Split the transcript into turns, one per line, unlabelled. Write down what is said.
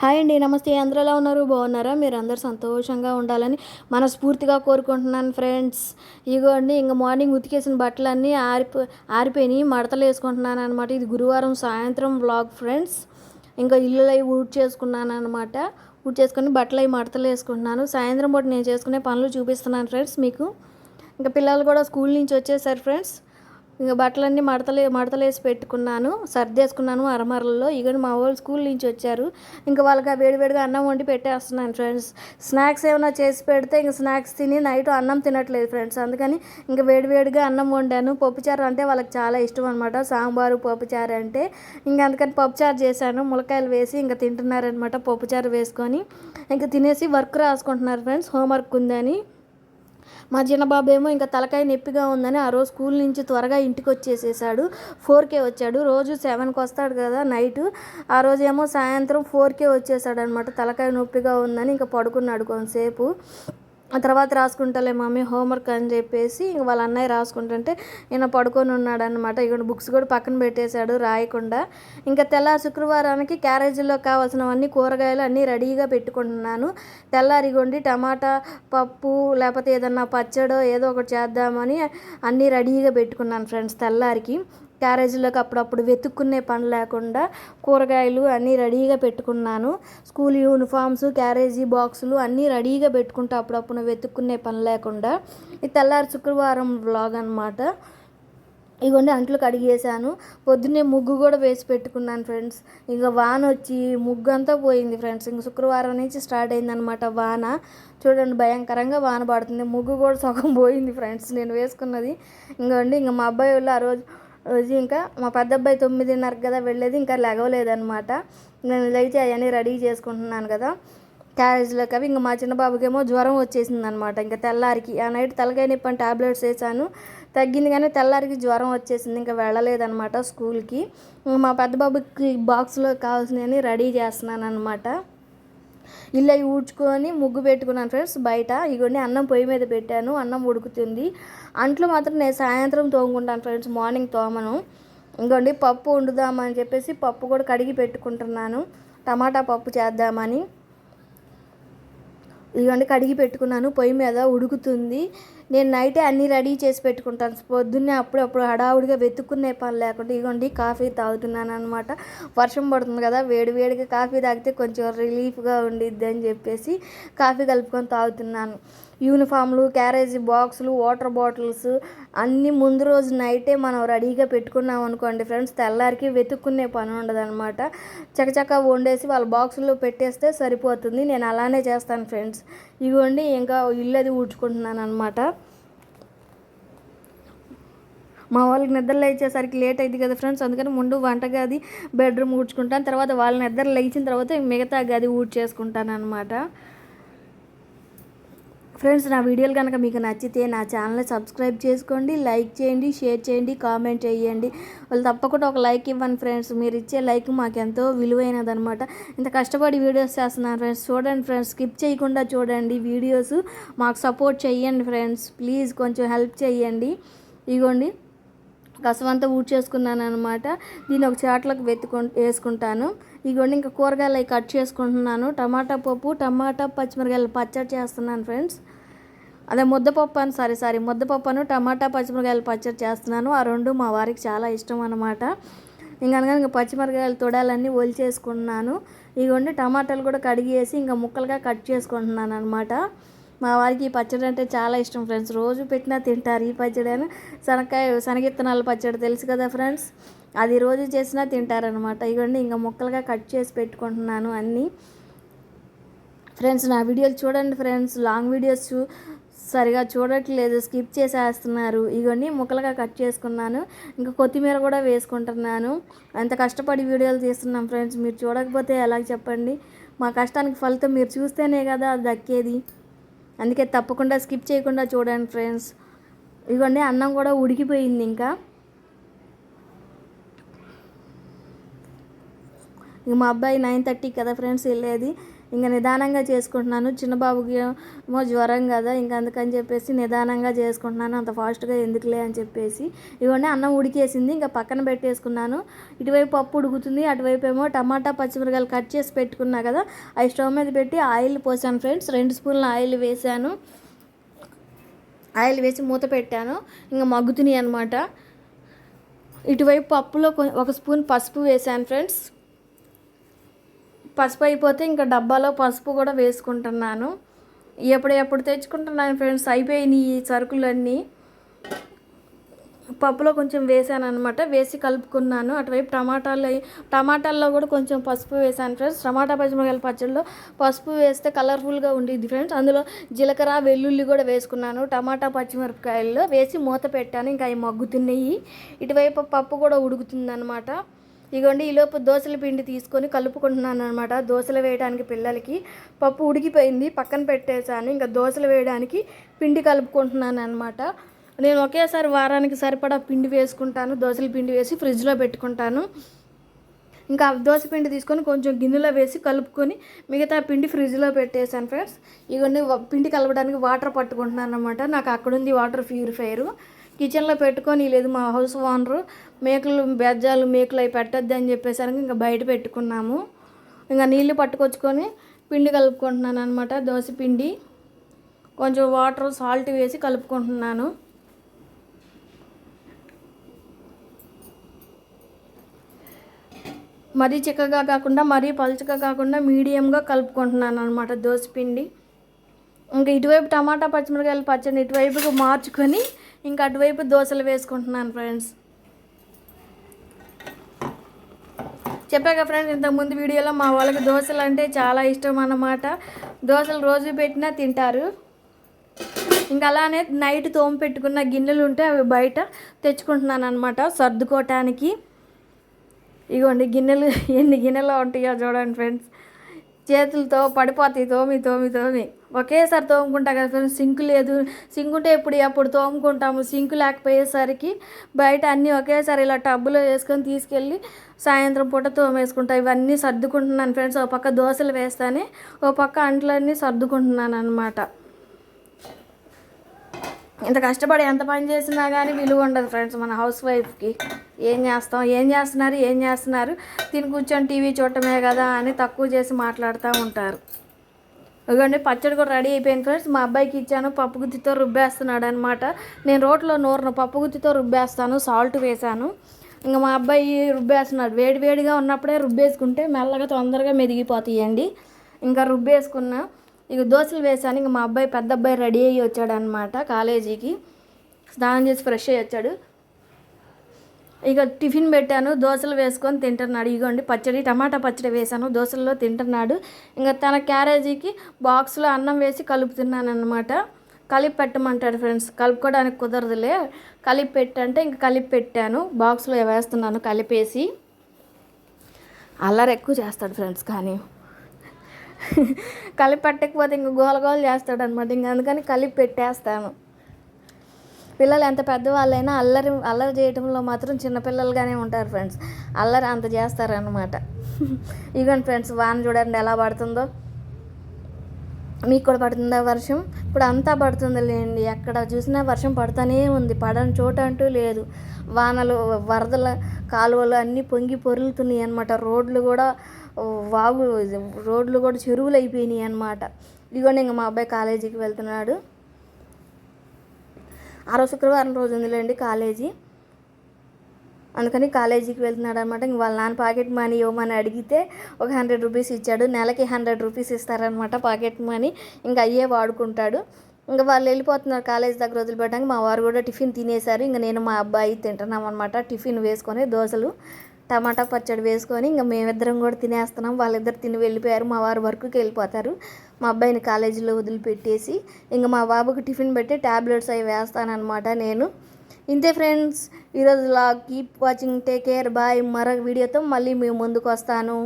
Hi అండి నమస్తే. అందరూ ఎలా ఉన్నారు? బాగున్నారా? మీరు అందరు సంతోషంగా ఉండాలని మనస్ఫూర్తిగా కోరుకుంటున్నాను ఫ్రెండ్స్. ఇగోండి ఇంకా మార్నింగ్ ఉతికేసిన బట్టలన్నీ ఆరిపో ఆరిపోయినాయి. మడతలు వేసుకుంటున్నాను అనమాట ఇది గురువారం సాయంత్రం వ్లాగ్ ఫ్రెండ్స్. ఇంకా ఇల్లులు అవి ఊడ్ చేసుకున్నాను అనమాట ఊడ్ చేసుకొని బట్టలు అవి మడతలు వేసుకుంటున్నాను. సాయంత్రం పూట నేను చేసుకునే పనులు చూపిస్తున్నాను ఫ్రెండ్స్ మీకు. ఇంకా పిల్లలు కూడా స్కూల్ నుంచి వచ్చేసారు ఫ్రెండ్స్. ఇంకా బట్టలన్నీ మడతలే మడతలేసి పెట్టుకున్నాను. సర్దేసుకున్నాను అరమరలలో. ఇక మా వాళ్ళు స్కూల్ నుంచి వచ్చారు. ఇంకా వాళ్ళకి ఆ వేడివేడిగా అన్నం వండి పెట్టేస్తున్నాను ఫ్రెండ్స్. స్నాక్స్ ఏమైనా చేసి పెడితే ఇంకా స్నాక్స్ తిని నైట్ అన్నం తినట్లేదు ఫ్రెండ్స్. అందుకని ఇంకా వేడివేడిగా అన్నం వండాను. పప్పుచారు అంటే వాళ్ళకి చాలా ఇష్టం అనమాట సాంబారు పప్పుచారు అంటే ఇంకా అందుకని పప్పుచారు చేశాను. ములకాయలు వేసి ఇంకా తింటున్నారనమాట పప్పుచారు వేసుకొని. ఇంకా తినేసి వర్క్ రాసుకుంటున్నారు ఫ్రెండ్స్. హోంవర్క్ ఉందని. మా చిన్నబాబు ఏమో ఇంకా తలకాయ నొప్పిగా ఉందని ఆ రోజు స్కూల్ నుంచి త్వరగా ఇంటికి వచ్చేసేసాడు. ఫోర్కే వచ్చాడు. రోజు సెవెన్కి వస్తాడు కదా నైట్. ఆ రోజు ఏమో సాయంత్రం ఫోర్కే వచ్చేసాడు అనమాట తలకాయ నొప్పిగా ఉందని ఇంకా పడుకున్నాడు కొంతసేపు. ఆ తర్వాత రాసుకుంటాలే మమ్మీ హోంవర్క్ అని చెప్పేసి ఇంక వాళ్ళ అన్నయ్య రాసుకుంటుంటే ఈయన పడుకొని ఉన్నాడనమాట ఇక్కడ బుక్స్ కూడా పక్కన పెట్టేశాడు రాయకుండా. ఇంకా తెల్ల శుక్రవారానికి క్యారేజీలో కావాల్సినవన్నీ కూరగాయలు అన్నీ రెడీగా పెట్టుకుంటున్నాను. తెల్లారిగొండి టమాటా పప్పు లేకపోతే ఏదన్నా పచ్చడో ఏదో ఒకటి చేద్దామని అన్నీ రెడీగా పెట్టుకున్నాను ఫ్రెండ్స్ తెల్లారికి. క్యారేజీలోకి అప్పుడప్పుడు వెతుక్కునే పని లేకుండా కూరగాయలు అన్నీ రెడీగా పెట్టుకున్నాను. స్కూల్ యూనిఫామ్స్ క్యారేజీ బాక్సులు అన్నీ రెడీగా పెట్టుకుంటా అప్పుడప్పుడు వెతుక్కునే పని లేకుండా ఈ తెల్లారి శుక్రవారం వ్లాగ్ అనమాట ఇగోండి అంట్లు కడిగేసాను పొద్దున్నే ముగ్గు కూడా వేసి పెట్టుకున్నాను ఫ్రెండ్స్. ఇంకా వాన వచ్చి ముగ్గు అంతా పోయింది ఫ్రెండ్స్. ఇంక శుక్రవారం నుంచి స్టార్ట్ అయిందనమాట వాన. చూడండి భయంకరంగా వాన పడుతుంది. ముగ్గు కూడా సగం పోయింది ఫ్రెండ్స్. నేను వేసుకున్నది. ఇంకోండి ఇంకా మా అబ్బాయి వాళ్ళు ఆ రోజు రోజు ఇంకా మా పెద్ద అబ్బాయి తొమ్మిదిన్నరకు కదా వెళ్ళేది ఇంకా లెగవలేదనమాట నేను లేచి అవన్నీ రెడీ చేసుకుంటున్నాను కదా. క్యారేజ్లోకి అవి ఇంకా మా చిన్న బాబుకేమో జ్వరం వచ్చేసింది అనమాట ఇంకా తెల్లారికి ఆ నైట్ తలకాయ నొప్పి అని టాబ్లెట్స్ వేసాను తగ్గింది కానీ తెల్లారికి జ్వరం వచ్చేసింది ఇంకా వెళ్ళలేదనమాట స్కూల్కి. మా పెద్ద బాబుకి బాక్స్లో కావాల్సినవి రెడీ చేస్తున్నాను అనమాట ఇల్లు అవి ఊడ్చుకొని ముగ్గు పెట్టుకున్నాను ఫ్రెండ్స్ బయట. ఇగోండి అన్నం పొయ్యి మీద పెట్టాను అన్నం ఉడుకుతుంది. అంట్లు మాత్రం నేను సాయంత్రం తోముకుంటాను ఫ్రెండ్స్ మార్నింగ్ తోమను. ఇంకోండి పప్పు వండుదామని చెప్పేసి పప్పు కూడా కడిగి పెట్టుకుంటున్నాను. టమాటా పప్పు చేద్దామని. ఇదిగోండి కడిగి పెట్టుకున్నాను. పొయ్యి మీద ఉడుకుతుంది. నేను నైటే అన్నీ రెడీ చేసి పెట్టుకుంటాను. పొద్దున్నే అప్పుడప్పుడు హడావుడిగా వెతుక్కునే పని లేకుండా ఇదిగోండి కాఫీ తాగుతున్నాను అనమాట వర్షం పడుతుంది కదా వేడి వేడిగా కాఫీ తాగితే కొంచెం రిలీఫ్గా ఉండిద్ది అని చెప్పేసి కాఫీ కలుపుకొని తాగుతున్నాను. యూనిఫామ్లు క్యారేజీ బాక్సులు వాటర్ బాటిల్స్ అన్నీ ముందు రోజు నైటే మనం రెడీగా పెట్టుకున్నాం అనుకోండి ఫ్రెండ్స్ తెల్లారికి వెతుక్కునే పని ఉండదు అనమాట చకచక వండేసి వాళ్ళ బాక్సుల్లో పెట్టేస్తే సరిపోతుంది. నేను అలానే చేస్తాను ఫ్రెండ్స్. ఇవ్వండి ఇంకా ఇల్లు అది ఊడ్చుకుంటున్నాను అనమాట మా వాళ్ళకి నిద్ర లేచేసరికి లేట్ అయింది కదా ఫ్రెండ్స్ అందుకని ముందు వంటగది బెడ్రూమ్ ఊడ్చుకుంటాను. తర్వాత వాళ్ళ నిద్ర లేచిన తర్వాత మిగతా గది ఊడ్చేసుకుంటాను అనమాట ఫ్రెండ్స్ నా వీడియోలు కనుక మీకు నచ్చితే నా ఛానల్ని సబ్స్క్రైబ్ చేసుకోండి లైక్ చేయండి షేర్ చేయండి కామెంట్ చేయండి. వాళ్ళు తప్పకుండా ఒక లైక్ ఇవ్వండి ఫ్రెండ్స్. మీరు ఇచ్చే లైక్ మాకు ఎంతో విలువైనదనమాట ఇంత కష్టపడి వీడియోస్ చేస్తున్నాను ఫ్రెండ్స్. చూడండి ఫ్రెండ్స్ స్కిప్ చేయకుండా చూడండి వీడియోస్. మాకు సపోర్ట్ చేయండి ఫ్రెండ్స్. ప్లీజ్ కొంచెం హెల్ప్ చేయండి. ఇగోండి. కసవంతా ఊడ్ చేసుకున్నాను అనమాట దీన్ని ఒక చాట్లకు వెతుకు వేసుకుంటాను. ఇగోండి ఇంకా కూరగాయలు అవి కట్ చేసుకుంటున్నాను. టమాటా పప్పు టమాటా పచ్చిమిరకాయలు పచ్చడి చేస్తున్నాను ఫ్రెండ్స్. అదే ముద్దపప్పు అని సారీ సారీ ముద్దపప్పును టమాటా పచ్చిమిరకాయలు పచ్చడి చేస్తున్నాను. ఆ రెండు మా వారికి చాలా ఇష్టం అనమాట ఇంకా అనగా ఇంకా పచ్చిమిరకాయలు తొడాలన్నీ ఒలిచేసుకున్నాను ఇగోండి టమాటాలు కూడా కడిగేసి ఇంకా ముక్కలుగా కట్ చేసుకుంటున్నాను అనమాట మా వారికి ఈ పచ్చడి అంటే చాలా ఇష్టం ఫ్రెండ్స్. రోజు పెట్టినా తింటారు ఈ పచ్చడి అని. శనక్కాయ శనగిత్తనాల పచ్చడి తెలుసు కదా ఫ్రెండ్స్? అది రోజు చేసినా తింటారనమాట ఇవన్నీ ఇంకా ముక్కలుగా కట్ చేసి పెట్టుకుంటున్నాను అన్నీ. ఫ్రెండ్స్ నా వీడియోలు చూడండి ఫ్రెండ్స్. లాంగ్ వీడియోస్ చూ సరిగా చూడట్లేదు. స్కిప్ చేసేస్తున్నారు. ఇవన్నీ ముక్కలుగా కట్ చేసుకున్నాను. ఇంకా కొత్తిమీర కూడా వేసుకుంటున్నాను. అంత కష్టపడి వీడియోలు తీస్తున్నాం ఫ్రెండ్స్. మీరు చూడకపోతే ఎలా చెప్పండి? మా కష్టానికి ఫలితం మీరు చూస్తేనే కదా అది దక్కేది. అందుకే తప్పకుండా స్కిప్ చేయకుండా చూడండి ఫ్రెండ్స్. ఇదిగోండి అన్నం కూడా ఉడికిపోయింది ఇంకా. ఇక మా అబ్బాయి నైన్ థర్టీ కదా ఫ్రెండ్స్ వెళ్ళేది. ఇంకా నిదానంగా చేసుకుంటున్నాను. చిన్న బాబుకి ఏమో జ్వరం కదా ఇంకా అందుకని చెప్పేసి నిదానంగా చేసుకుంటున్నాను. అంత ఫాస్ట్గా ఎందుకులే అని చెప్పేసి. ఇవన్నీ అన్నం ఉడికేసింది ఇంకా పక్కన పెట్టేసుకున్నాను. ఇటువైపు పప్పు ఉడుకుతుంది అటువైపు ఏమో టమాటా పచ్చిమిరకాయలు కట్ చేసి పెట్టుకున్నా కదా అవి స్టవ్ మీద పెట్టి ఆయిల్ పోసాను ఫ్రెండ్స్. రెండు స్పూన్ల ఆయిల్ వేసాను. ఆయిల్ వేసి మూత పెట్టాను. ఇంకా మగ్గుతున్నాయి అనమాట ఇటువైపు పప్పులో ఒక స్పూన్ పసుపు వేసాను ఫ్రెండ్స్. పసుపు అయిపోతే ఇంకా డబ్బాలో పసుపు కూడా వేసుకుంటున్నాను. ఎప్పుడు ఎప్పుడు తెచ్చుకుంటున్నాను ఫ్రెండ్స్ అయిపోయినాయి ఈ సరుకులన్నీ. పప్పులో కొంచెం వేసాను అనమాట వేసి కలుపుకున్నాను. అటువైపు టమాటాలు టమాటాల్లో కూడా కొంచెం పసుపు వేసాను ఫ్రెండ్స్. టమాటా పచ్చిమిరకాయల పచ్చడిలో పసుపు వేస్తే కలర్ఫుల్గా ఉండేది ఫ్రెండ్స్. అందులో జీలకర్ర వెల్లుల్లి కూడా వేసుకున్నాను. టమాటా పచ్చిమిరపకాయల్లో వేసి మూత పెట్టాను. ఇంకా అవి మగ్గుతున్నాయి. ఇటువైపు పప్పు కూడా ఉడుకుతుంది అనమాట ఇగోండి ఈలోపు దోశల పిండి తీసుకొని కలుపుకుంటున్నాను అనమాట దోశలు వేయడానికి పిల్లలకి పప్పు ఉడికిపోయింది పక్కన పెట్టేశాను. ఇంకా దోశలు వేయడానికి పిండి కలుపుకుంటున్నాను అనమాట నేను ఒకేసారి వారానికి సరిపడా పిండి వేసుకుంటాను దోశల పిండి వేసి ఫ్రిడ్జ్లో పెట్టుకుంటాను. ఇంకా దోశ పిండి తీసుకొని కొంచెం గిన్నెలో వేసి కలుపుకొని మిగతా పిండి ఫ్రిడ్జ్లో పెట్టేశాను ఫ్రెండ్స్. ఇవన్నీ పిండి కలపడానికి వాటర్ పట్టుకుంటున్నాను అనమాట నాకు అక్కడుంది వాటర్ ప్యూరిఫైయర్. కిచెన్లో పెట్టుకొని లేదు మా హౌస్ ఓనరు మేకలు బెజ్జాలు మేకలు అవి పెట్టొద్దు అని చెప్పేసరికి ఇంకా బయట పెట్టుకున్నాము. ఇంకా నీళ్ళు పట్టుకొచ్చుకొని పిండి కలుపుకుంటున్నాను అనమాట దోశ పిండి కొంచెం వాటర్ సాల్ట్ వేసి కలుపుకుంటున్నాను. మరీ చిక్కగా కాకుండా మరీ పలుచగా కాకుండా మీడియంగా కలుపుకుంటున్నాను అనమాట పిండి. ఇంకా ఇటువైపు టమాటా పచ్చిమిరకాయలు పచ్చడి ఇటువైపుకి మార్చుకొని ఇంకా అటువైపు దోశలు వేసుకుంటున్నాను ఫ్రెండ్స్. చెప్పాక ఫ్రెండ్స్ ఇంతకుముందు వీడియోలో మా వాళ్ళకి దోశలు అంటే చాలా ఇష్టం అన్నమాట. దోశలు రోజు పెట్టినా తింటారు. ఇంకా అలానే నైట్ తోమ పెట్టుకున్న గిన్నెలు ఉంటే అవి బయట తెచ్చుకుంటున్నాను అనమాట సర్దుకోవటానికి. ఇగోండి గిన్నెలు ఎన్ని గిన్నెలు ఉంటాయో చూడండి ఫ్రెండ్స్. చేతులతో పడిపోతాయి తోమి తోమి తోమి. ఒకేసారి తోముకుంటా కదా ఫ్రెండ్స్ సింక్ లేదు. సింక్ ఉంటే ఎప్పుడు అప్పుడు తోముకుంటాము. సింక్ లేకపోయేసరికి బయట అన్నీ ఒకేసారి ఇలా టబ్బులో వేసుకొని తీసుకెళ్ళి సాయంత్రం పూట తోమేసుకుంటా. ఇవన్నీ సర్దుకుంటున్నాను ఫ్రెండ్స్. ఒక పక్క దోశలు వేస్తానే ఓ పక్క అంట్లన్నీ సర్దుకుంటున్నాను అనమాట ఇంత కష్టపడి ఎంత పని చేసినా కానీ విలువ ఉండదు ఫ్రెండ్స్ మన హౌస్ వైఫ్కి. ఏం చేస్తాం? ఏం చేస్తున్నారు? ఏం చేస్తున్నారు? తిని కూర్చొని టీవీ చూడటమే కదా అని తక్కువ చేసి మాట్లాడుతూ ఉంటారు. ఇదిగోండి పచ్చడి కూడా రెడీ అయిపోయింది ఫ్రెండ్స్. మా అబ్బాయికి ఇచ్చాను పప్పు గుత్తితో రుబ్బేస్తున్నాడు అనమాట నేను రోట్లో నూరను పప్పు గుత్తితో రుబ్బేస్తాను సాల్ట్ వేశాను ఇంకా మా అబ్బాయి రుబ్బేస్తున్నాడు. వేడి వేడిగా ఉన్నప్పుడే రుబ్బేసుకుంటే మెల్లగా తొందరగా మెదిగిపోతాయండి. ఇంకా రుబ్బేసుకున్నా ఇక దోశలు వేసాను. ఇంక మా అబ్బాయి పెద్ద అబ్బాయి రెడీ అయ్యి వచ్చాడు అనమాట కాలేజీకి. స్నానం చేసి ఫ్రెష్ అయ్యి వచ్చాడు. ఇక టిఫిన్ పెట్టాను దోశలు వేసుకొని తింటున్నాడు. ఇగోండి పచ్చడి టమాటా పచ్చడి వేసాను దోశల్లో తింటున్నాడు. ఇంకా తన క్యారేజీకి బాక్స్లో అన్నం వేసి కలుపుతున్నాను అనమాట కలిపి పెట్టమంటాడు ఫ్రెండ్స్ కలుపుకోవడానికి కుదరదులే. కలిపి పెట్టంటే ఇంక కలిపి పెట్టాను బాక్స్లో వేస్తున్నాను కలిపేసి. అల్లరి ఎక్కువ చేస్తాడు ఫ్రెండ్స్ కానీ. కలిపి పెట్టకపోతే ఇంక గోల గోల చేస్తాడు అనమాట ఇంక అందుకని కలిపి పెట్టేస్తాను. పిల్లలు ఎంత పెద్దవాళ్ళైనా అల్లరి అల్లరి చేయటంలో మాత్రం చిన్నపిల్లలుగానే ఉంటారు ఫ్రెండ్స్. అల్లరి అంత చేస్తారనమాట ఇగోండి ఫ్రెండ్స్ వాన చూడండి ఎలా పడుతుందో. మీకు కూడా పడుతుందా వర్షం? ఇప్పుడు అంతా పడుతుంది లేండి ఎక్కడ చూసినా వర్షం పడుతూనే ఉంది. పడని చోట అంటూ లేదు. వానలు వరదల కాలువలు అన్నీ పొంగి పొరులుతున్నాయి అనమాట రోడ్లు కూడా వాగు రోడ్లు కూడా చెరువులు అయిపోయినాయి అనమాట ఇదిగోండి ఇంకా మా అబ్బాయి కాలేజీకి వెళ్తున్నాడు. ఆ రోజు శుక్రవారం రోజు ఉందిలేండి కాలేజీ. అందుకని కాలేజీకి వెళ్తున్నాడు అనమాట ఇంక వాళ్ళ నాన్న పాకెట్ మనీ ఇవ్వమని అడిగితే ఒక హండ్రెడ్ రూపీస్ ఇచ్చాడు. నెలకి హండ్రెడ్ రూపీస్ ఇస్తారనమాట పాకెట్ మనీ. ఇంకా అయ్యే వాడుకుంటాడు. ఇంకా వాళ్ళు వెళ్ళిపోతున్నారు కాలేజ్ దగ్గర వదిలిపెట్టడానికి మా వారు కూడా టిఫిన్ తినేశారు. ఇంకా నేను మా అబ్బాయి తింటున్నాం అనమాట టిఫిన్ వేసుకొని దోశలు టమాటా పచ్చడి వేసుకొని ఇంకా మేమిద్దరం కూడా తినేస్తున్నాం. వాళ్ళిద్దరు తిని వెళ్ళిపోయారు. మా వారు వర్క్కి వెళ్ళిపోతారు. మా అబ్బాయిని కాలేజీలో వదిలిపెట్టేసి ఇంకా మా బాబుకి టిఫిన్ పెట్టి ట్యాబ్లెట్స్ అవి వేస్తానన్నమాట నేను. ఇంతే ఫ్రెండ్స్ ఈరోజు లా keep watching take care bye మరొక వీడియోతో మళ్ళీ మేము ముందుకు వస్తాను.